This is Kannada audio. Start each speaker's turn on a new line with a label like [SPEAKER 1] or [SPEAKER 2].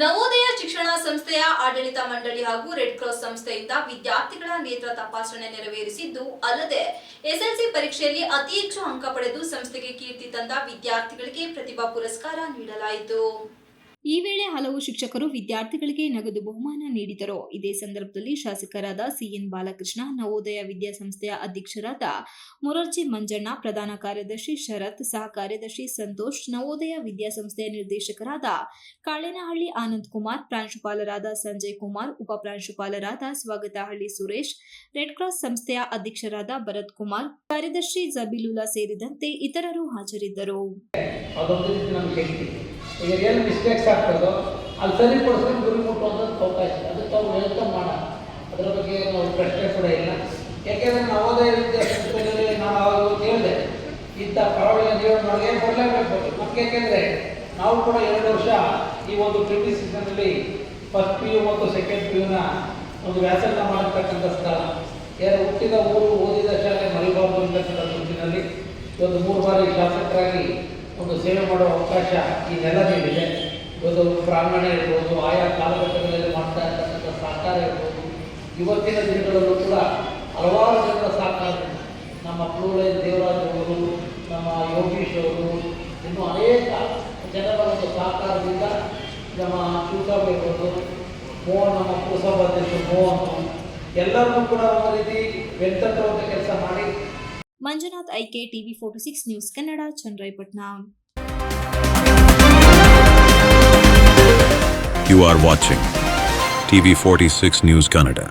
[SPEAKER 1] ನವೋದಯ ಶಿಕ್ಷಣ ಸಂಸ್ಥೆಯ ಆಡಳಿತ ಮಂಡಳಿ ಹಾಗೂ ರೆಡ್ ಕ್ರಾಸ್ ಸಂಸ್ಥೆಯಿಂದ ವಿದ್ಯಾರ್ಥಿಗಳ ನೇತ್ರ ತಪಾಸಣೆ ನೆರವೇರಿಸಿದ್ದು, ಅಲ್ಲದೆ ಎಸ್ಎಲ್ಸಿ ಪರೀಕ್ಷೆಯಲ್ಲಿ ಅತಿ ಹೆಚ್ಚು ಅಂಕ ಪಡೆದು ಸಂಸ್ಥೆಗೆ ಕೀರ್ತಿ ತಂದ ವಿದ್ಯಾರ್ಥಿಗಳಿಗೆ ಪ್ರತಿಭಾ ಪುರಸ್ಕಾರ ನೀಡಲಾಯಿತು. ಈ ವೇಳೆ ಹಲವು ಶಿಕ್ಷಕರು ವಿದ್ಯಾರ್ಥಿಗಳಿಗೆ ನಗದು ಬಹುಮಾನ ನೀಡಿದರು. ಇದೇ ಸಂದರ್ಭದಲ್ಲಿ ಶಾಸಕರಾದ ಸಿಎನ್ ಬಾಲಕೃಷ್ಣ, ನವೋದಯ ವಿದ್ಯಾಸಂಸ್ಥೆಯ ಅಧ್ಯಕ್ಷರಾದ ಮೊರಾರ್ಜಿ ಮಂಜಣ್ಣ, ಪ್ರಧಾನ ಕಾರ್ಯದರ್ಶಿ ಶರತ್, ಸಹ ಕಾರ್ಯದರ್ಶಿ ಸಂತೋಷ್, ನವೋದಯ ವಿದ್ಯಾಸಂಸ್ಥೆಯ ನಿರ್ದೇಶಕರಾದ ಕಾಳೇನಹಳ್ಳಿ ಆನಂದ್ ಕುಮಾರ್, ಪ್ರಾಂಶುಪಾಲರಾದ ಸಂಜಯ್ ಕುಮಾರ್, ಉಪ ಪ್ರಾಂಶುಪಾಲರಾದ ಸ್ವಾಗತಹಳ್ಳಿ ಸುರೇಶ್, ರೆಡ್ ಕ್ರಾಸ್ ಸಂಸ್ಥೆಯ ಅಧ್ಯಕ್ಷರಾದ ಭರತ್ ಕುಮಾರ್, ಕಾರ್ಯದರ್ಶಿ ಜಬೀಲುಲಾ ಸೇರಿದಂತೆ ಇತರರು ಹಾಜರಿದ್ದರು.
[SPEAKER 2] ಏನು ಮಿಸ್ಟೇಕ್ಸ್ ಆಗ್ತದೋ ಅಲ್ಲಿ ಸರಿಪಡಿಸ್ಕೊಂಡು ಗುರಿ ಮುಟ್ಟುವಂಥದ್ದು ಅವಕಾಶ ಅದು ತಾವು ವೆಲ್ಕಮ್ ಮಾಡ. ಅದರ ಬಗ್ಗೆ ನಾವು ಪ್ರಶ್ನೆ ಕೂಡ ಇಲ್ಲ. ಯಾಕೆಂದರೆ ನವೋದಯ ವಿದ್ಯಾಸಂಸ್ಥೆಯಲ್ಲಿ ನಾನು ಅವಾಗ ಹೇಳಿದೆ, ಇಂಥ ಕರಾವಳಿಯ ಏನು ಬರಲೇಬೇಕು ಮುಖ್ಯ ಏಕೆಂದರೆ ನಾವು ಕೂಡ ಎರಡು ವರ್ಷ ಈ ಒಂದು ಟ್ವೆಂಟಿ ಸೀಸನಲ್ಲಿ ಫಸ್ಟ್ ಪಿ ಯು ಮತ್ತು ಸೆಕೆಂಡ್ ಪಿ ಯುನ ಒಂದು ವ್ಯಾಸಂಗ ಮಾಡತಕ್ಕಂಥ ಸ್ಥಳ. ಯಾರು ಹುಟ್ಟಿದ ಊರು, ಓದಿದ ಶಾಲೆ ಮರಿಬಾರ್ದು ಅಂತಕ್ಕಂಥ ನಿಟ್ಟಿನಲ್ಲಿ ಒಂದು ಮೂರು ಬಾರಿ ಶಾಸಕರಾಗಿ ಒಂದು ಸೇವೆ ಮಾಡುವ ಅವಕಾಶ ಈ ನೆಲದಲ್ಲಿದೆ ಇವತ್ತು ಪ್ರಾಂಗಣ ಇರ್ಬೋದು, ಆಯಾ ಕಾಲಘಟ್ಟಗಳಲ್ಲಿ ಮಾಡ್ತಾ ಇರ್ತಕ್ಕಂಥ ಸಹಕಾರ ಇರ್ಬೋದು. ಇವತ್ತಿನ ದಿನಗಳಲ್ಲೂ ಕೂಡ ಹಲವಾರು ಜನರ ಸಹಕಾರದಿಂದ ನಮ್ಮ ಪ್ಲೂಳೆ ದೇವರಾಜ್ ಅವರು, ನಮ್ಮ ಯೋಗೀಶ್ ಅವರು, ಇನ್ನೂ ಅನೇಕ ಜನರ ಒಂದು ಸಹಕಾರದಿಂದ ನಮ್ಮ ಶಿವಸಾಬ್ ಇರ್ಬೋದು ಮೋಹನ್ ನಮ್ಮ ಪುರಸಭಾಧ್ಯಕ್ಷರು ಮೋಹನ್ ಎಲ್ಲರೂ ಕೂಡ ಒಂದು ರೀತಿ ಮಾಡಿ
[SPEAKER 1] Manjunath ಐಕೆ TV forty six news Kannada Channarayapatna
[SPEAKER 3] You are watching TV46 News Kannada.